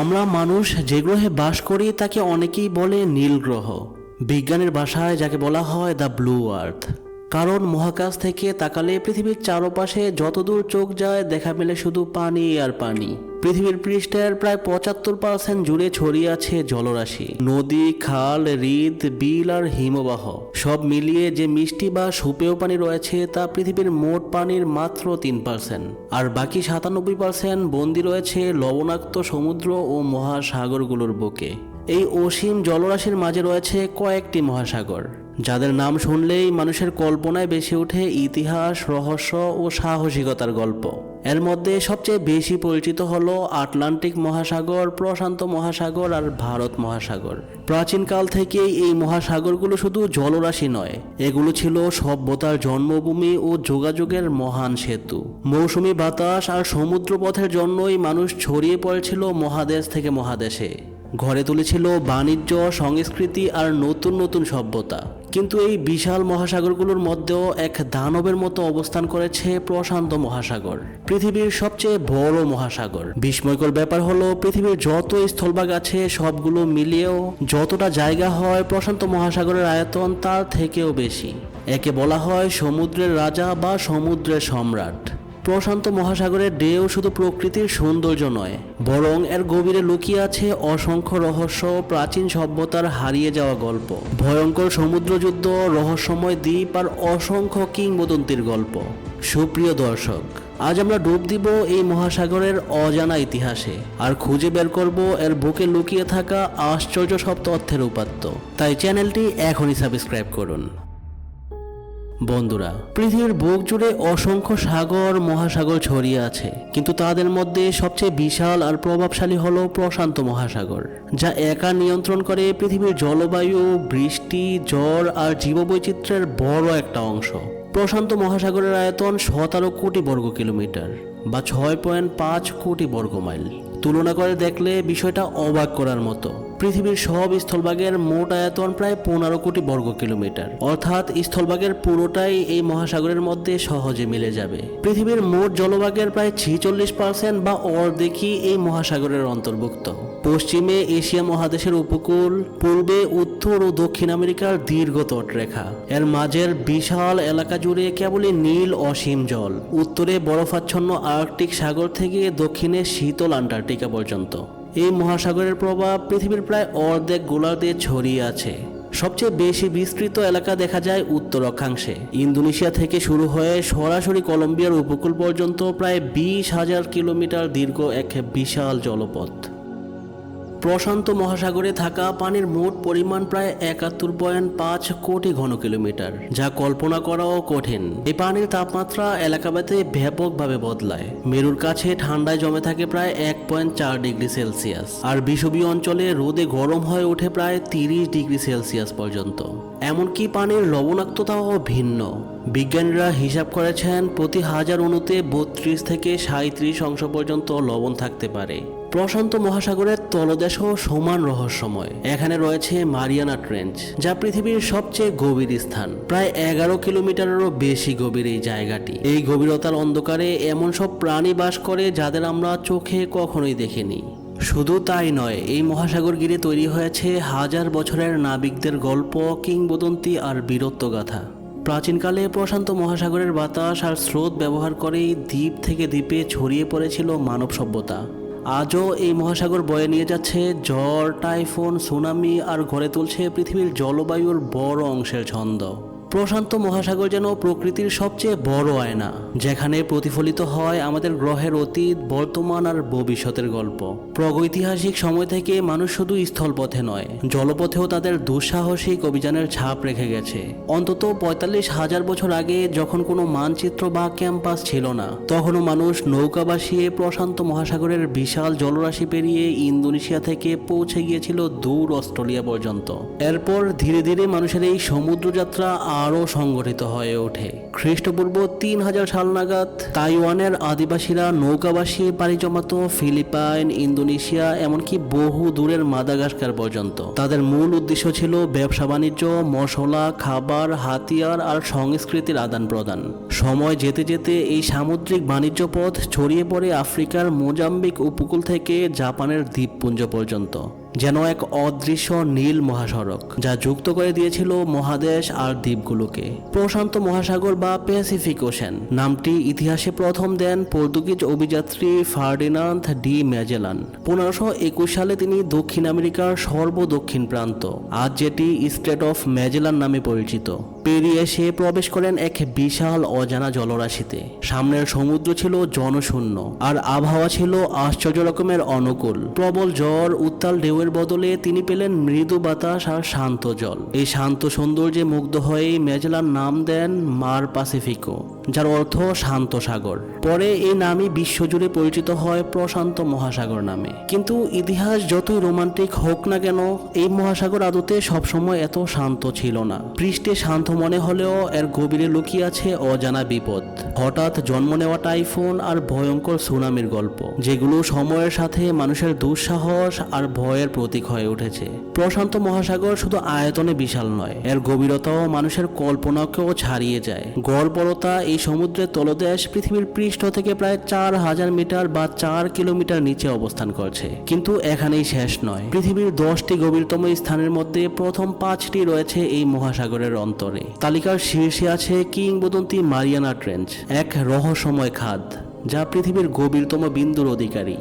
আমরা মানুষ যে গ্রহে বাস করি, তাকে অনেকেই বলে নীল গ্রহ। বিজ্ঞানের ভাষায় যাকে বলা হয়, দ্য ব্লু আর্থ কারণ মহাকাশ থেকে তাকালে পৃথিবীর চারপাশে যতদূর চোখ যায়, দেখা মেলে শুধু পানি আর পানি। পৃথিবীর পৃষ্ঠের প্রায় পঁচাত্তর পার্সেন্ট জুড়ে ছড়িয়ে আছে জলরাশি। নদী, খাল, হ্রদ, বিল আর হিমবাহ। সব মিলিয়ে যে মিষ্টি বা সুপেয় পানি রয়েছে, তা পৃথিবীর মোট পানির মাত্র তিন পার্সেন্ট। আর বাকি সাতানব্বই পার্সেন্ট বন্দি রয়েছে লবণাক্ত সমুদ্র ও মহাসাগরগুলোর বুকে। এই অসীম জলরাশির মাঝে রয়েছে কয়েকটি মহাসাগর। যাদের নাম শুনলেই মানুষের কল্পনায় বেশি ওঠে ইতিহাস, রহস্য ও সাহসিকতার গল্প। এর মধ্যে সবচেয়ে বেশি পরিচিত হলো আটলান্টিক মহাসাগর, প্রশান্ত মহাসাগর আর ভারত মহাসাগর। প্রাচীনকাল থেকেই এই মহাসাগরগুলো শুধু জলরাশি নয়, এগুলো ছিল সভ্যতার জন্মভূমি ও যোগাযোগের মহান সেতু। মৌসুমি বাতাস আর সমুদ্রপথের জন্যই মানুষ ছড়িয়ে পড়েছিল মহাদেশ থেকে মহাদেশে। ঘরে তুলেছিল বাণিজ্য, সংস্কৃতি আর নতুন নতুন সভ্যতা। কিন্তু এই বিশাল মহাসাগরগুলোর মধ্যেও এক দানবের মতো অবস্থান করেছে প্রশান্ত মহাসাগর, পৃথিবীর সবচেয়ে বড় মহাসাগর। বিস্ময়কর ব্যাপার হলো, পৃথিবীর যত স্থলভাগ আছে, সবগুলো মিলিয়েও যতটা জায়গা হয় প্রশান্ত মহাসাগরের আয়তন, তার থেকেও বেশি। একে বলা হয় সমুদ্রের রাজা বা সমুদ্রের সম্রাট। প্রশান্ত মহাসাগরের ঢেউ শুধু প্রকৃতির সৌন্দর্য নয়, বরং এর গভীরে লুকিয়ে আছে অসংখ্য রহস্য প্রাচীন সভ্যতার হারিয়ে যাওয়া গল্প। ভয়ঙ্কর সমুদ্রযুদ্ধ, রহস্যময় দ্বীপ আর অসংখ্য কিংবদন্তির গল্প। সুপ্রিয় দর্শক, আজ আমরা ডুব দিব এই মহাসাগরের অজানা ইতিহাসে, আর খুঁজে বের করব এর বুকে লুকিয়ে থাকা আশ্চর্য সব তথ্যের উপাত্ত। তাই চ্যানেলটি এখনই সাবস্ক্রাইব করুন। বন্ধুরা, পৃথিবীর বুক জুড়ে অসংখ্য সাগর, মহাসাগর ছড়িয়ে আছে, কিন্তু তাদের মধ্যে সবচেয়ে বিশাল আর প্রভাবশালী হলো প্রশান্ত মহাসাগর, যা একা নিয়ন্ত্রণ করে পৃথিবীর জলবায়ু, বৃষ্টি ঝড় আর জীববৈচিত্র্যের বড় একটা অংশ। প্রশান্ত মহাসাগরের আয়তন সতেরো কোটি বর্গ কিলোমিটার বা ছয় পয়েন্ট পাঁচ কোটি বর্গ মাইল। তুলনা করে দেখলে বিষয়টা অবাক করার মতো। পৃথিবীর সব স্থলভাগের মোট আয়তন প্রায় পনেরো কোটি বর্গ কিলোমিটার। অর্থাৎ স্থলভাগের পুরোটাই এই মহাসাগরের মধ্যে সহজে মিলে যাবে। পৃথিবীর মোট জলভাগের প্রায় ছিচল্লিশ পার্সেন্ট বা অর্ধেকই এই মহাসাগরের অন্তর্ভুক্ত। পশ্চিমে এশিয়া মহাদেশের উপকূল, পূর্বে উত্তর ও দক্ষিণ আমেরিকার দীর্ঘ তটরেখা। এর মাঝের বিশাল এলাকা জুড়ে কেবলই নীল অসীম জল। উত্তরে বরফাচ্ছন্ন আর্কটিক সাগর থেকে দক্ষিণে শীতল আন্টার্কটিকা পর্যন্ত। এই মহাসাগরের প্রভাব পৃথিবীর প্রায় অর্ধেক গোলার্ধে ছড়িয়ে আছে। সবচেয়ে বেশি বিস্তৃত এলাকা দেখা যায় উত্তর অক্ষাংশে ইন্দোনেশিয়া থেকে শুরু হয়ে সরাসরি কলম্বিয়ার উপকূল পর্যন্ত প্রায় বিশ হাজার কিলোমিটার দীর্ঘ এক বিশাল জলপথ। প্রশান্ত মহাসাগরে থাকা পানির মোট পরিমাণ প্রায় একাত্তর পয়েন্ট পাঁচ কোটি ঘন কিলোমিটার যা কল্পনা করাও কঠিন। এই পানির তাপমাত্রা এলাকাভেদে ব্যাপকভাবে বদলায়। মেরুর কাছে ঠান্ডায় জমে থাকে প্রায় এক পয়েন্ট চার ডিগ্রি সেলসিয়াস, আর বিষুবীয় অঞ্চলে রোদে গরম হয়ে ওঠে প্রায় তিরিশ ডিগ্রি সেলসিয়াস পর্যন্ত। এমনকি পানির লবণাক্ততাও ভিন্ন। বিজ্ঞানীরা হিসাব করেছেন, প্রতি হাজার অণুতে বত্রিশ থেকে সাঁত্রিশ অংশ পর্যন্ত লবণ থাকতে পারে। প্রশান্ত মহাসাগরের তলদেশও সমান রহস্যময়। এখানে রয়েছে মারিয়ানা ট্রেঞ্চ, যা পৃথিবীর সবচেয়ে গভীর স্থান। প্রায় এগারো কিলোমিটারেরও বেশি গভীর এই জায়গাটি। এই গভীরতার অন্ধকারে এমন সব প্রাণী বাস করে যাদের আমরা চোখে কখনোই দেখিনি। শুধু তাই নয়, এই মহাসাগর গিরে তৈরি হয়েছে হাজার বছরের নাবিকদের গল্প, কিংবদন্তি আর বীরত্বগাথা প্রাচীনকালে প্রশান্ত মহাসাগরের বাতাস আর স্রোত ব্যবহার করেই দ্বীপ থেকে দ্বীপে ছড়িয়ে পড়েছিল মানব সভ্যতা। আজও এই মহাসাগর বয়ে নিয়ে যাচ্ছে ঝড় টাইফোন, সুনামি আর ঘরে তুলছে পৃথিবীর জলবায়ুর বড় অংশের ছন্দ। প্রশান্ত মহাসাগর যেন প্রকৃতির সবচেয়ে বড় আয়না, যেখানে প্রতিফলিত হয় আমাদের গ্রহের অতীত, বর্তমান আর ভবিষ্যতের গল্প। প্রাগৈতিহাসিক সময় থেকে মানুষ শুধু স্থলপথে নয়, জলপথেও তাদের দুঃসাহসিক অভিযানের ছাপ রেখে গেছে। অন্তত পঁয়তাল্লিশ হাজার বছর আগে যখন কোনো মানচিত্র বা ক্যাম্পাস ছিল না, তখনও মানুষ নৌকা বাসিয়ে প্রশান্ত মহাসাগরের বিশাল জলরাশি পেরিয়ে ইন্দোনেশিয়া থেকে পৌঁছে গিয়েছিল দূর অস্ট্রেলিয়া পর্যন্ত। এরপর ধীরে ধীরে মানুষের এই সমুদ্রযাত্রা আরও সংগঠিত হয়ে ওঠে। খ্রিস্টপূর্ব তিন হাজার সাল নাগাদ তাইওয়ানের আদিবাসীরা নৌকাবাসী পাড়ি জমাতো, ফিলিপাইন, ইন্দোনেশিয়া, এমনকি বহু দূরের মাদাগাস্কার পর্যন্ত। তাদের মূল উদ্দেশ্য ছিল ব্যবসা বাণিজ্য, মশলা, খাবার, হাতিয়ার আর সংস্কৃতির আদান প্রদান। সময় যেতে যেতে এই সামুদ্রিক বাণিজ্য পথ ছড়িয়ে পড়ে আফ্রিকার মোজাম্বিক উপকূল থেকে জাপানের দ্বীপপুঞ্জ পর্যন্ত। যেন এক অদৃশ্য নীল মহাসড়ক, যা যুক্ত করে দিয়েছিল মহাদেশ আর দ্বীপগুলোকে। প্রশান্ত মহাসাগর বা প্যাসিফিক ওশেন নামটি ইতিহাসে প্রথম দেন পর্তুগিজ অভিযাত্রী ফার্ডিনান্থ ডি ম্যাজেলান। পনেরোশো একুশ সালে তিনি দক্ষিণ আমেরিকার সর্বদক্ষিণ প্রান্ত আজ যেটি স্টেট অফ ম্যাজেলান নামে পরিচিত। পেরিয়ে সে প্রবেশ করেন এক বিশাল অজানা জলরাশিতে। সামনের সমুদ্র ছিল জনশূন্য, আর আবহাওয়া ছিল আশ্চর্য রকমের অনুকূল। প্রবল জ্বর উত্তাল ঢেউয়ের বদলে তিনি পেলেন মৃদু বাতাস আর শান্ত জল। এই শান্ত সৌন্দর্যে মুগ্ধ হয়ে মেজেলার নাম দেন মার পাসিফিকো, যার অর্থ শান্ত সাগর। পরে এই নামই বিশ্বজুড়ে পরিচিত হয় প্রশান্ত মহাসাগর নামে। কিন্তু ইতিহাস যতই রোমান্টিক হোক না কেন, এই মহাসাগর আদতে সবসময় এত শান্ত ছিল না। পৃষ্ঠে শান্ত মনে হলেও এর গভীরে লুকিয়ে আছে অজানা বিপদ। হঠাৎ জন্ম নেওয়া টাইফুন আর ভয়ঙ্কর সুনামির গল্প, যেগুলো সময়ের সাথে মানুষের দুঃসাহস আর ভয়ের প্রতীক হয়ে উঠেছে। প্রশান্ত মহাসাগর শুধু আয়তনে বিশাল নয়, এর গভীরতাও মানুষের কল্পনাকেও ছাড়িয়ে যায়। গড়পরতা এই সমুদ্রের তলদেশ পৃথিবীর পৃষ্ঠ থেকে প্রায় চার হাজার মিটার বা চার কিলোমিটার নিচে অবস্থান করছে। কিন্তু এখানেই শেষ নয়। পৃথিবীর দশটি গভীরতম স্থানের মধ্যে প্রথম পাঁচটি রয়েছে এই মহাসাগরের অন্তরে। তালিকার শীর্ষে আছে কিংবদন্তি মারিয়ানা ট্রেঞ্চ এক রহস্যময় খাদ যা পৃথিবীর গভীরতম বিন্দুর অধিকারী।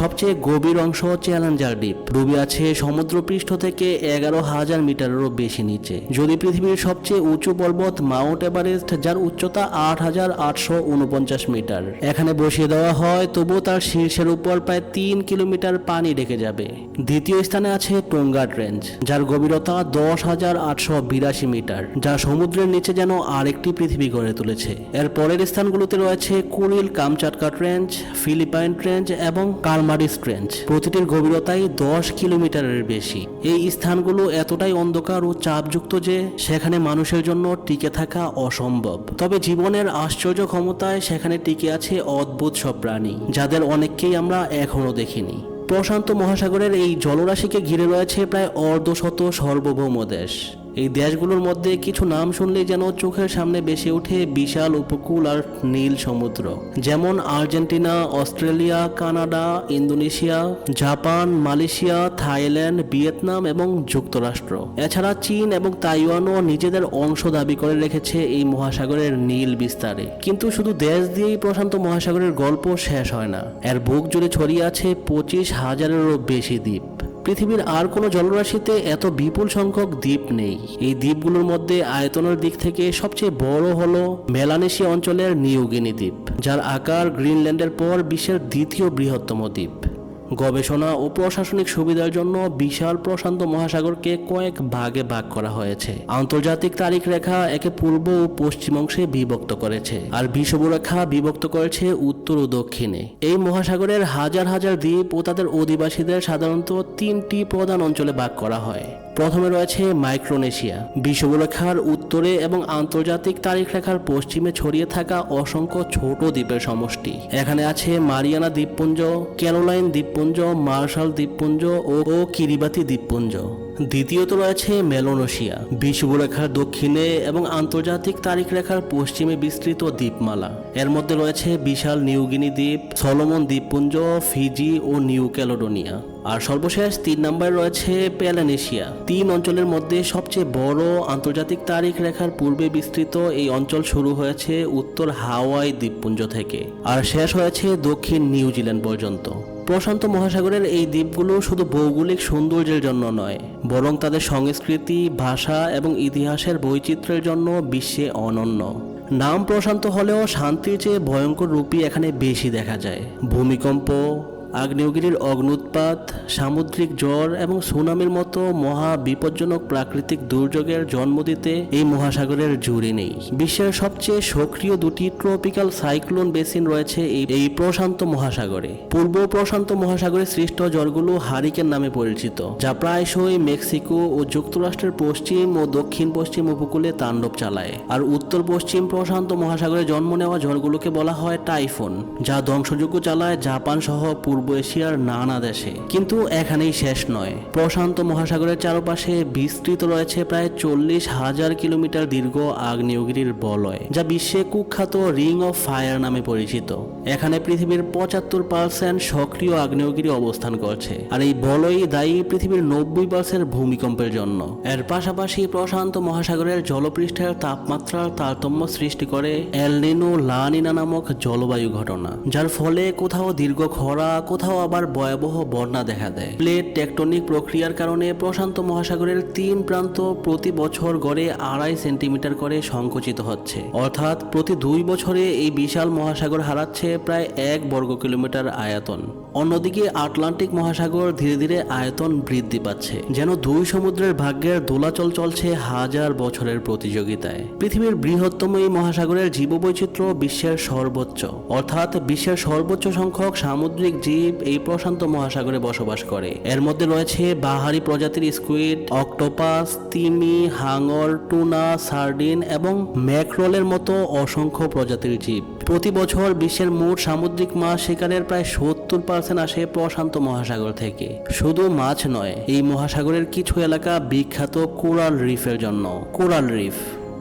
সবচেয়ে গভীর অংশ চ্যালেঞ্জার দ্বীপ। ডুবে আছে সমুদ্রপৃষ্ঠ থেকে এগারো হাজার মিটারেরও বেশি নিচে। যদি পৃথিবীর সবচেয়ে উঁচু পর্বত মাউন্ট এভারেস্ট, যার উচ্চতা আট হাজার আটশো উনপঞ্চাশ মিটার। এখানে বসিয়ে দেওয়া হয় তবুও তার শীর্ষের উপর প্রায় তিন কিলোমিটার পানি ঢেকে যাবে। দ্বিতীয় স্থানে আছে টোঙ্গাট রেঞ্জ, যার গভীরতা দশ হাজার আটশো বিরাশি মিটার, যা সমুদ্রের নিচে যেন আরেকটি পৃথিবী গড়ে তুলেছে। এর পরের স্থানগুলোতে রয়েছে Kuril Kamchatka trench Philippine trench এবং কালমারিস ট্রেঞ্চ প্রতিটির গভীরতাই দশ কিলোমিটারের বেশি। এই স্থানগুলো এতটাই অন্ধকার ও চাপযুক্ত যে সেখানে মানুষের জন্য টিকে থাকা অসম্ভব। তবে জীবনের আশ্চর্য ক্ষমতায় সেখানে টিকে আছে অদ্ভুত সব প্রাণী, যাদের অনেককেই আমরা এখনও দেখিনি। প্রশান্ত মহাসাগরের এই জলরাশিকে ঘিরে রয়েছে প্রায় অর্ধশত সার্বভৌম দেশ। এই দেশগুলোর মধ্যে কিছু নাম শুনলেই যেন চোখের সামনে বেশি ওঠে বিশাল উপকূল আর নীল সমুদ্র। যেমন Argentina, Australia, Canada, Indonesia, Japan, Malaysia, Thailand, Vietnam এবং যুক্তরাষ্ট্র। এছাড়া চীন এবং তাইওয়ানও নিজেদের অংশ দাবি করে রেখেছে এই মহাসাগরের নীল বিস্তারে। কিন্তু শুধু দেশ দিয়েই প্রশান্ত মহাসাগরের গল্প শেষ হয় না। এর বুক জুড়ে ছড়িয়ে আছে পঁচিশ হাজারেরও বেশি দ্বীপ। পৃথিবীর আর কোনো জলরাশিতে এত বিপুল সংখ্যক দ্বীপ নেই। এই দ্বীপগুলোর মধ্যে আয়তনের দিক থেকে সবচেয়ে বড় হল মেলানেশিয়া অঞ্চলের নিউগিনি দ্বীপ, যার আকার গ্রিনল্যান্ডের পর বিশ্বের দ্বিতীয় বৃহত্তম দ্বীপ। গবেষণা ও প্রশাসনিক সুবিধার জন্য বিশাল প্রশান্ত মহাসাগরকে কয়েক ভাগে ভাগ করা হয়েছে। আন্তর্জাতিক তারিখ রেখা একে পূর্ব ও পশ্চিম অংশে বিভক্ত করেছে, আর বিষুবরেখা বিভক্ত করেছে উত্তর ও দক্ষিণে। এই মহাসাগরের হাজার হাজার দ্বীপ ও তাদের অধিবাসীদের সাধারণত তিনটি প্রধান অঞ্চলে ভাগ করা হয়। প্রথমে রয়েছে মাইক্রোনেশিয়া। বিষুবরেখার উত্তরে এবং আন্তর্জাতিক তারিখ রেখার পশ্চিমে ছড়িয়ে থাকা অসংখ্য ছোট দ্বীপের সমষ্টি। এখানে আছে মারিয়ানা দ্বীপপুঞ্জ, ক্যারোলাইন দ্বীপপুঞ্জ, মার্শাল দ্বীপপুঞ্জ ও কিরিবাতি দ্বীপপুঞ্জ। দ্বিতীয়ত রয়েছে মেলোনেশিয়া। বিষুবরেখার দক্ষিণে এবং আন্তর্জাতিক তারিখ রেখার পশ্চিমে বিস্তৃত দ্বীপমালা। এর মধ্যে রয়েছে বিশাল নিউগিনি দ্বীপ, সলোমন দ্বীপপুঞ্জ, ফিজি ও নিউ ক্যালোডোনিয়া। আর সর্বশেষ তিন নম্বরে রয়েছে প্যালানেশিয়া। তিন অঞ্চলের মধ্যে সবচেয়ে বড় আন্তর্জাতিক তারিখ রেখার পূর্বে বিস্তৃত এই অঞ্চল শুরু হয়েছে উত্তর হাওয়াই দ্বীপপুঞ্জ থেকে আর শেষ হয়েছে দক্ষিণ নিউজিল্যান্ড পর্যন্ত। প্রশান্ত মহাসাগরের এই দ্বীপগুলো শুধু ভৌগোলিক সৌন্দর্যের জন্য নয়, বরং তাদের সংস্কৃতি, ভাষা এবং ইতিহাসের বৈচিত্র্যের জন্য বিশ্বে অনন্য। নাম প্রশান্ত হলেও শান্তির চেয়ে ভয়ঙ্কর রূপই এখানে বেশি দেখা যায়। ভূমিকম্প আগ্নেয়গিরির অগ্নুৎপাত, সামুদ্রিক জ্বর এবং সুনামির মতো মহা বিপজ্জনক প্রাকৃতিক দুর্যোগের জন্ম দিতে এই মহাসাগরের জুড়ি নেই। বিশ্বের সবচেয়ে সক্রিয় দুটি ট্রপিক্যাল সাইক্লোন বেসিন রয়েছে এই প্রশান্ত মহাসাগরে। পূর্ব প্রশান্ত মহাসাগরে সৃষ্ট জ্বরগুলো হারিকেন নামে পরিচিত, যা প্রায়শই মেক্সিকো ও যুক্তরাষ্ট্রের পশ্চিম ও দক্ষিণ পশ্চিম উপকূলে তাণ্ডব চালায়। আর উত্তর পশ্চিম প্রশান্ত মহাসাগরে জন্ম নেওয়া ঝড়গুলোকে বলা হয় টাইফুন, যা ধ্বংসযোগ্য চালায় জাপান সহ পূর্ব এশিয়ার নানা দেশে। কিন্তু এখানেই শেষ নয়। প্রশান্ত মহাসাগরের চারপাশে বিস্তৃত রয়েছে প্রায় চল্লিশ হাজার কিলোমিটার দীর্ঘ আগ্নেয়গিরির বলয়, যা বিশ্বে কুখ্যাত রিং অফ ফায়ার নামে পরিচিত। এখানে পৃথিবীর পঁচাত্তর পার্সেন্ট সক্রিয় আগ্নেয়গিরি অবস্থান করছে। আর এই বলয়ই দায়ী পৃথিবীর নব্বই পার্সেন্ট ভূমিকম্পের জন্য। এর পাশাপাশি প্রশান্ত মহাসাগরের জলপৃষ্ঠের তাপমাত্রার তারতম্য সৃষ্টি করে এলনিনো লানিনা নামক জলবায়ু ঘটনা, যার ফলে কোথাও দীর্ঘ খরা কোথাও আবার ভয়াবহ বন্যা দেখা দেয়। প্লেট টেকটনিক প্রক্রিয়ার কারণে প্রশান্ত মহাসাগরের তিন প্রান্ত প্রতি বছর গড়ে আড়াই সেন্টিমিটার করে সংকুচিত হচ্ছে। অর্থাৎ প্রতি দুই বছরে এই বিশাল মহাসাগর হারাচ্ছে প্রায় এক বর্গ কিলোমিটার আয়তন। অন্যদিকে আটলান্টিক মহাসাগর ধীরে ধীরে আয়তন বৃদ্ধি পাচ্ছে, যেন দুই সমুদ্রের ভাগ্যের দোলাচল চলছে হাজার বছরের প্রতিযোগিতায়। পৃথিবীর বৃহত্তম এই মহাসাগরের জীববৈচিত্র্য বিশ্বের সর্বোচ্চ। অর্থাৎ বিশ্বের সর্বোচ্চ সংখ্যক সামুদ্রিক জীব এই প্রশান্ত মহাসাগরে বসবাস করে। এর মধ্যে রয়েছে বাহারি প্রজাতির স্কুইড, অক্টোপাস, তিমি, হাঙর, টুনা, সার্ডিন এবং ম্যাক্রোলের মতো অসংখ্য প্রজাতির জীব। প্রতি বছর বিশ্বের মোট সামুদ্রিক মাছ শিকারের প্রায় সত্তর পার্সেন্ট আসে প্রশান্ত মহাসাগর থেকে। শুধু মাছ নয়, এই মহাসাগরের কিছু এলাকা বিখ্যাত কোরাল রিফের জন্য। কোরাল রিফ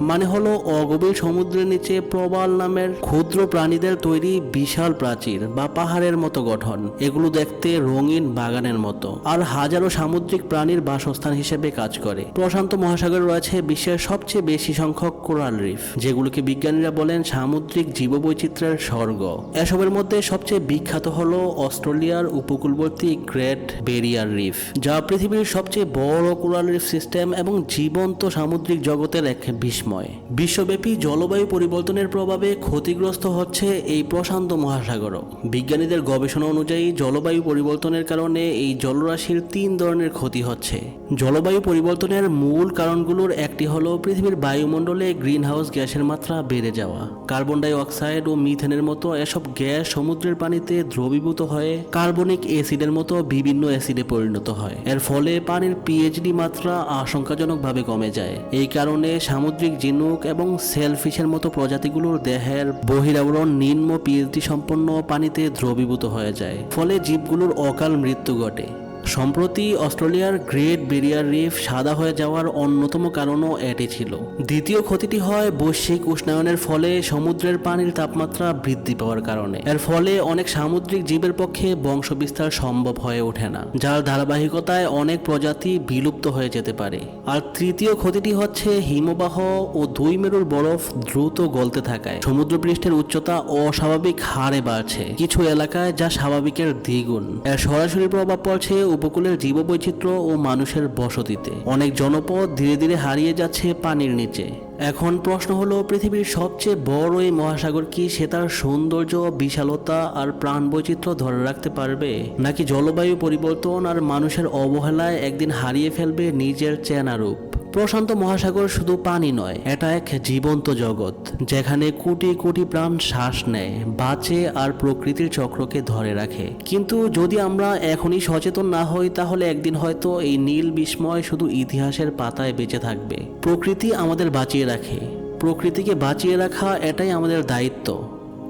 মানে হলো অগভীর সমুদ্রের নিচে প্রবাল নামের ক্ষুদ্র প্রাণীদের তৈরি বিশাল প্রাচীর বা পাহাড়ের মতো গঠন। এগুলো দেখতে রঙিন বাগানের মতো। আর হাজারো সামুদ্রিক প্রাণীর বাসস্থান হিসেবে কাজ করে। প্রশান্ত মহাসাগরে রয়েছে বিশ্বের সবচেয়ে বেশি সংখ্যক কোরাল রিফ, যেগুলোকে বিজ্ঞানীরা বলেন সামুদ্রিক জীববৈচিত্র্যের স্বর্গ। এসবের মধ্যে সবচেয়ে বিখ্যাত হলো অস্ট্রেলিয়ার উপকূলবর্তী গ্রেট বেরিয়ার রিফ, যা পৃথিবীর সবচেয়ে বড় কোরাল রিফ সিস্টেম এবং জীবন্ত সামুদ্রিক জগতের এক বিস্ময়। বিশ্বব্যাপী জলবায়ু পরিবর্তনের প্রভাবে ক্ষতিগ্রস্ত হচ্ছে এই প্রশান্ত মহাসাগর বিজ্ঞানীদের গবেষণা অনুযায়ী জলবায়ু পরিবর্তনের কারণে এই জলরাশির তিন ধরনের ক্ষতি হচ্ছে। জলবায়ু পরিবর্তনের মূল কারণগুলোর একটি হলো পৃথিবীর বায়ুমণ্ডলে গ্রিনহাউস গ্যাসের মাত্রা বেড়ে যাওয়া। কার্বন ডাই অক্সাইড ও মিথেনের মতো এসব গ্যাস সমুদ্রের পানিতে দ্রবীভূত হয়ে কার্বনিক অ্যাসিডের মতো বিভিন্ন অ্যাসিডে পরিণত হয়। এর ফলে পানির পিএইচডি মাত্রা আশঙ্কাজনকভাবে কমে যায়। এই কারণে সামুদ্রিক ঝিনুক এবং সেলফিশের মতো প্রজাতিগুলোর দেহের বহিরাবরণ নিম্ন পিএইচডি সম্পন্ন পানিতে দ্রবীভূত হয়ে যায়। ফলে জীবগুলোর অকাল মৃত্যু ঘটে। সম্প্রতি অস্ট্রেলিয়ার গ্রেট বেরিয়ার রিফ সাদা হয়ে যাওয়ার অন্যতম কারণও এটি ছিল। দ্বিতীয় ক্ষতিটি হয় বৈশ্বিক উষ্ণায়নের ফলে সমুদ্রের পানির তাপমাত্রা বৃদ্ধি পাওয়ার কারণে। এর ফলে অনেক সামুদ্রিক জীবের পক্ষে বংশবিস্তার সম্ভব হয়ে ওঠে না, যার ধারাবাহিকতায় অনেক প্রজাতি বিলুপ্ত হয়ে যেতে পারে। আর তৃতীয় ক্ষতিটি হচ্ছে হিমবাহ ও দুই মেরুর বরফ দ্রুত গলতে থাকায়। সমুদ্রপৃষ্ঠের উচ্চতা অস্বাভাবিক হারে বাড়ছে। কিছু এলাকায় যা স্বাভাবিকের দ্বিগুণ। এর সরাসরি প্রভাব পড়ছে উপকূলের জীববৈচিত্র্য ও মানুষের বসতিতে। অনেক জনপদ ধীরে ধীরে হারিয়ে যাচ্ছে পানির নিচে। এখন প্রশ্ন হলো, পৃথিবীর সবচেয়ে বড় এই মহাসাগর কি সে তার সৌন্দর্য, বিশালতা আর প্রাণ বৈচিত্র্য ধরে রাখতে পারবে? নাকি জলবায়ু পরিবর্তন আর মানুষের অবহেলায় একদিন হারিয়ে ফেলবে নিজের চেনা রূপ প্রশান্ত মহাসাগর শুধু পানি নয়, এটা এক জীবন্ত জগৎ, যেখানে কোটি কোটি প্রাণ শ্বাস নেয়, বাঁচে আর প্রকৃতির চক্রকে ধরে রাখে। কিন্তু যদি আমরা এখনই সচেতন না হই, তাহলে একদিন হয়তো এই নীল বিস্ময় শুধু ইতিহাসের পাতায় বেঁচে থাকবে। প্রকৃতি আমাদের বাঁচিয়ে রাখে। প্রকৃতিকে বাঁচিয়ে রাখা এটাই আমাদের দায়িত্ব।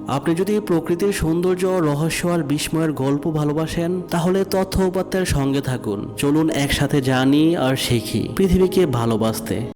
আপনি যদি প্রকৃতির সৌন্দর্য রহস্য আর বিস্ময়ের গল্প ভালোবাসেন, তাহলে তথ্য উপাত্তের সঙ্গে থাকুন। চলুন একসাথে জানি আর শিখি। পৃথিবীকে ভালোবাসতে।